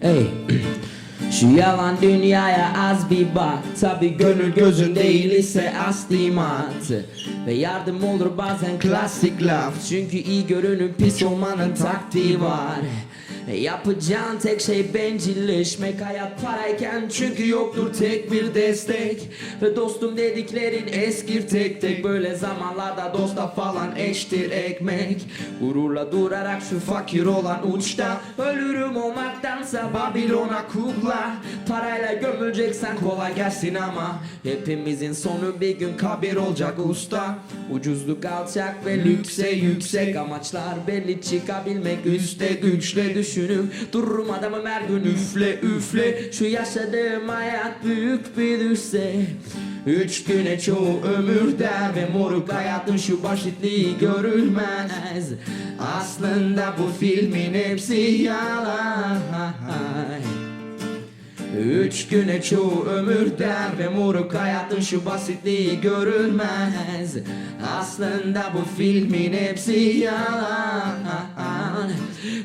Hey. Şu yalan dünyaya az bir bak. Tabi gönül gözün değil ise aslimat Ve yardım olur bazen klasik laf. Çünkü iyi görünüp pis olmanın taktiği var Yapacağın tek şey bencilleşmek. Hayat parayken çünkü yoktur tek bir destek. Ve dostum dediklerin eskir tek tek. Böyle zamanlarda dosta falan eştir ekmek. Gururla durarak şu fakir olan uçta. Ölürüm olmaktansa Babilon'a kukla. Parayla gömüleceksen kolay gelsin ama. Hepimizin sonu bir gün kabir olacak usta. Ucuzluk alçak ve lükse yüksek. Amaçlar belli çıkabilmek. Üste güçle düşünüp Dururum adamım her gün üfle üfle. Şu yaşadığım hayat büyük bir düşse Üç güne çoğu ömür der ve moruk hayatın şu basitliği görülmez. Aslında bu filmin hepsi yalan. Üç güne çoğu ömür der ve moruk hayatın şu basitliği görülmez. Aslında bu filmin hepsi yalan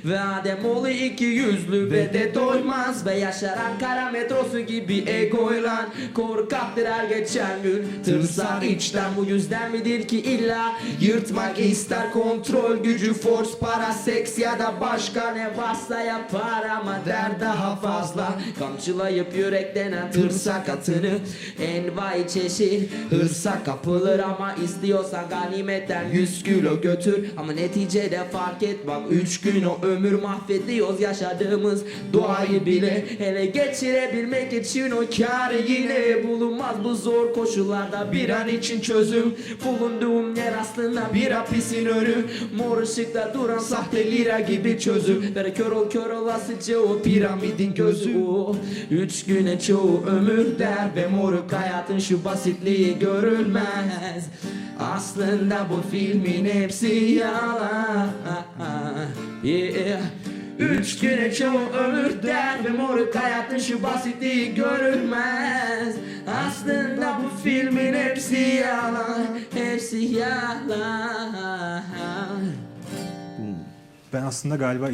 Ve Ademoğlu iki yüzlü ve de doymaz. Ve yaşar Ankara metrosu gibi egoyla Korkaktır her geçen gün. Tırsar içten bu yüzden midir ki illa Yırtmak ister? Kontrol gücü force para seks ya da başka ne varsa yapar ama der daha fazla. Kamçılayıp yüreklenen tırsak atını Envai çeşit hırsa kapılır ama istiyorsan ganimetten 100 kilo götür. Ama neticede fark et bak 3 gün o ömür mahvediyoruz yaşadığımız doğayı bile Hele geçirebilmek için o kar yine bulunmaz. Bu zor koşullarda bir an için çözüm Bulunduğum yer aslında bir hapisin önü. Mor ışıkta duran sahte lira gibi çözüm. Ver kör ol kör olasıca o piramidin gözü. Üç güne çoğu ömür der ve moruk hayatın şu basitliği görülmez. Aslında bu filmin hepsi yalan yeah. Üç güne çoğu ömür der ve moruk hayatın şu basitliği görülmez Aslında bu filmin hepsi yalan Hepsi yalan Ben aslında galiba